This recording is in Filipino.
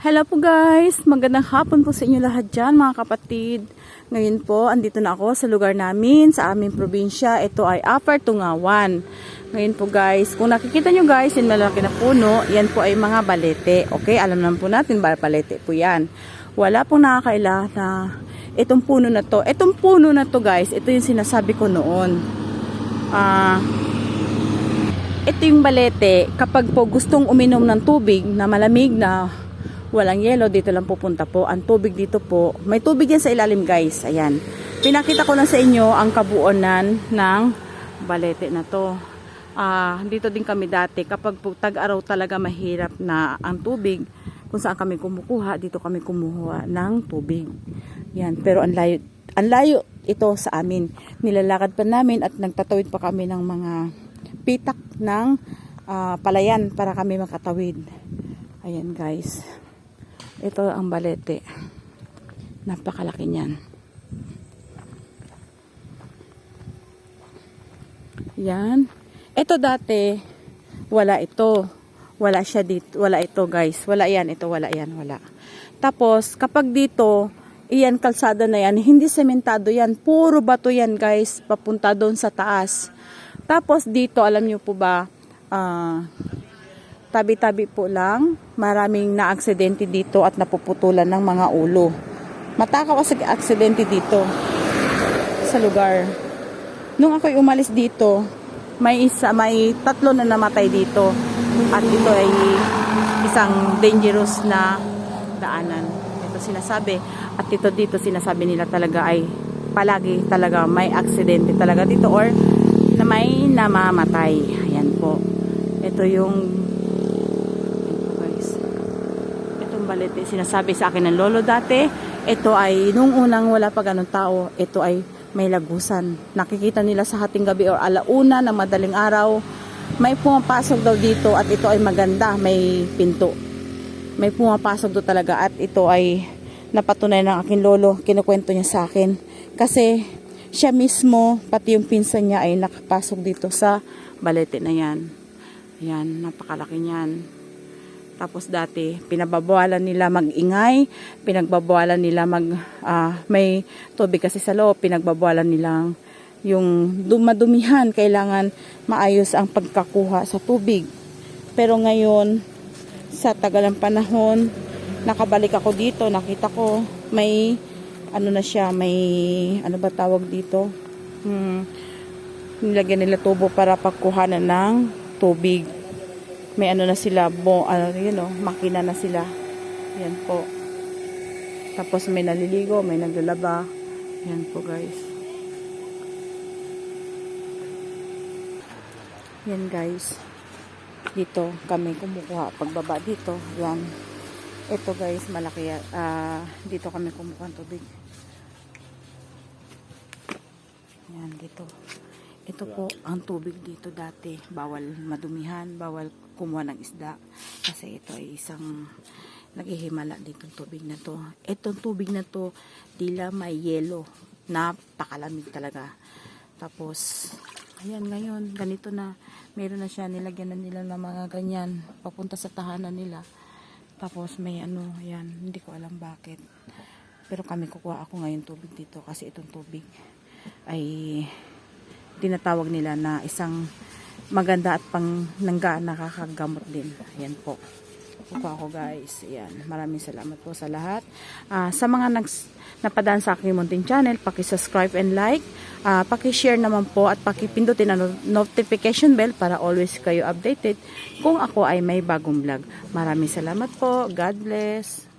Hello po guys! Magandang hapon po sa inyo lahat dyan mga kapatid. Ngayon po, andito na ako sa lugar namin, sa aming probinsya. Ito ay Upper Tungawan. Ngayon po guys, kung nakikita nyo guys, yung malaki na puno, yan po ay mga balete. Okay, alam naman po natin, ba balete po yan. Wala pong nakakaila na itong puno na to. Itong puno na to guys, ito yung sinasabi ko noon. Ah... ito yung balete, kapag po gustong uminom ng tubig na malamig na walang yelo, dito lang pupunta po. Ang tubig dito po, may tubig yan sa ilalim guys. Ayan. Pinakita ko lang sa inyo ang kabuonan ng balete na to. Ah, dito din kami dati, kapag tag-araw talaga mahirap na ang tubig, kung saan kami kumukuha, dito kami kumuha ng tubig. Yan, pero ang layo, ang layo ito sa amin. Nilalakad pa namin at nagtatawid pa kami ng mga pitak ng ah, palayan para kami makatawid. Ayan guys. Ito ang balete. Napakalaki niyan. Yan. Ito dati, wala ito. Wala siya dito. Wala ito guys. Wala yan. Ito wala yan. Wala. Tapos, kapag dito, iyan kalsada na yan, hindi sementado yan. Puro bato yan guys. Papunta doon sa taas. Tapos dito, alam nyo po ba, ah, tabi-tabi po lang, maraming na-aksidente dito at napuputulan ng mga ulo. Matakaw kasi aksidente dito sa lugar. Nung ako'y umalis dito, may isa, may tatlo na namatay dito. At ito ay isang dangerous na daanan. Ito sinasabi. At ito dito sinasabi nila talaga ay palagi talaga may aksidente talaga dito or na may namamatay. Ayan po. Ito yung ito guys. Itong balete sinasabi sa akin ng lolo dati. Ito ay nung unang wala pa ganun tao, ito ay may lagusan. Nakikita nila sa hating gabi or alauna ng madaling araw. May pumapasok daw dito at ito ay maganda. May pinto. May pumapasok daw talaga at ito ay napatunay ng aking lolo. Kinukwento niya sa akin. Kasi siya mismo, pati yung pinsan niya ay nakapasok dito sa balete na yan. Ayan, napakalaki niyan. Tapos dati, pinababawalan nila mag-ingay, pinagbabawalan nila mag, ah, may tubig kasi sa loob, pinagbabawalan nilang yung dumadumihan, kailangan maayos ang pagkakuha sa tubig. Pero ngayon, sa tagal ng panahon, nakabalik ako dito, nakita ko may ano na siya, may ano ba tawag dito? Hmm, nilagyan nila tubo para pagkuhanan ng tubig. May ano na sila, bo, ano yun oh, makina na sila. Yan po. Tapos may naliligo, may naglalaba. Yan po guys. Yan guys. Dito kami kumukuha pagbaba dito. Yan. Ito guys, malaki. ah dito kami kumukuha ng tubig. Yan dito. Ito po ang tubig dito dati. Bawal madumihan, bawal kumuha ng isda. Kasi ito ay isang naghihimala dito tubig na to. Itong tubig na to, tila may yelo. Napakalamig talaga. Tapos, ayan ngayon, ganito na. Meron na siya, nilagyan na nila ng mga ganyan. Papunta sa tahanan nila. Tapos may ano, ayan, hindi ko alam bakit. Pero kami kukuha ako ngayon tubig dito kasi itong tubig ay tinatawag nila na isang maganda at pang nangga nakakagamot din. Ayan po. Kukuha ko guys. Ayan. Maraming salamat po sa lahat. Ah, sa mga nags, napadaan sa aking munting channel, paki-subscribe and like. Ah, paki-share naman po at paki-pindutin ang notification bell para always kayo updated kung ako ay may bagong vlog. Maraming salamat po. God bless.